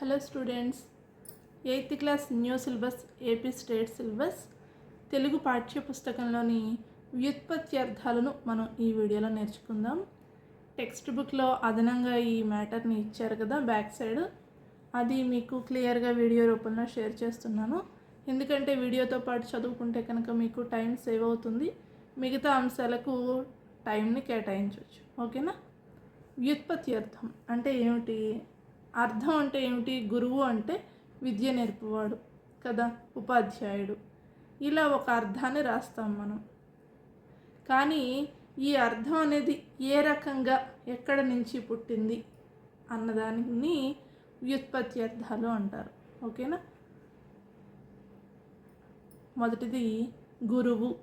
Hello students eighth class new syllabus AP state syllabus Telugu పాఠ్య పుస్తకంలోని వ్యుత్పత్త్యర్థాలను మనం ఈ వీడియోలో నేర్చుకుందాం. టెక్స్ట్ బుక్లో అదనంగా ఈ మ్యాటర్ని ఇచ్చారు కదా బ్యాక్ సైడ్. అది మీకు క్లియర్గా వీడియో రూపంలో షేర్ చేస్తున్నాను. ఎందుకంటే వీడియోతో పాటు చదువుకుంటే కనుక మీకు టైం సేవ్ అవుతుంది. మిగతా అంశాలకు టైంని కేటాయించవచ్చు. ఓకేనా? వ్యుత్పత్తి అర్థం అంటే ఏమిటి? అర్థం అంటే ఏమిటి? గురువు అంటే విద్య నేర్పువాడు కదా ఉపాధ్యాయుడు. ఇలా ఒక అర్థాన్ని రాస్తాం మనం. కానీ ఈ అర్థం అనేది ఏ రకంగా ఎక్కడ నుంచి పుట్టింది అన్నదానిని వ్యుత్పత్తి అర్థాలు అంటారు. ఓకేనా? మొదటిది గురువు.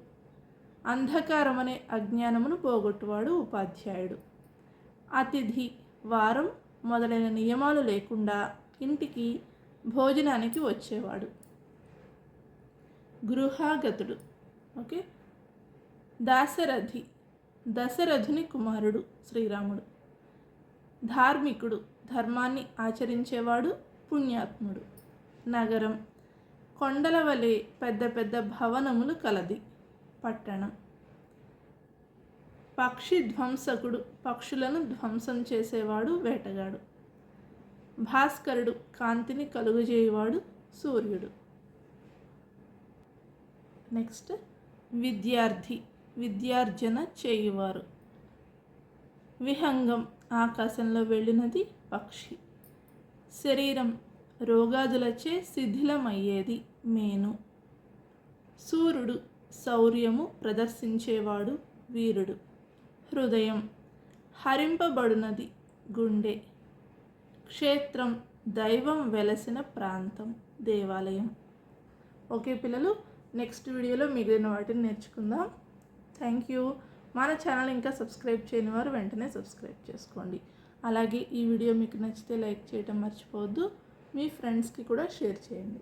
అంధకారం అనే అజ్ఞానమును పోగొట్టువాడు ఉపాధ్యాయుడు. అతిథి వారం మొదలైన నియమాలు లేకుండా ఇంటికి భోజనానికి వచ్చేవాడు. గృహాగతుడు. ఓకే? దాశరథి. దశరథుని కుమారుడు శ్రీరాముడు. ధార్మికుడు. ధర్మాన్ని ఆచరించేవాడు పుణ్యాత్ముడు. నగరం. కొండల వలె పెద్ద పెద్ద భవనములు కలది. పట్టణం. పక్షి ధ్వంసకుడు పక్షులను ధ్వంసం చేసేవాడు వేటగాడు. భాస్కరుడు కాంతిని కలుగజేయవాడు సూర్యుడు. నెక్స్ట్ విద్యార్థి విద్యార్జన చేయువారు. విహంగం ఆకాశంలో వెళ్ళినది పక్షి. శరీరం రోగాదులచే శిథిలమయ్యేది మేను. సూర్యుడు శౌర్యము ప్రదర్శించేవాడు వీరుడు. హృదయం హరింపబడునది గుండె. క్షేత్రం దైవం వెలసిన ప్రాంతం దేవాలయం. ఓకే పిల్లలు నెక్స్ట్ వీడియోలో మిగిలిన వాటిని నేర్చుకుందాం. Thank you. మన ఛానల్ ఇంకా సబ్స్క్రైబ్ చేయని వారు వెంటనే సబ్స్క్రైబ్ చేసుకోండి. అలాగే ఈ వీడియో మీకు నచ్చితే లైక్ చేయడం మర్చిపోవద్దు. మీ ఫ్రెండ్స్కి కూడా షేర్ చేయండి.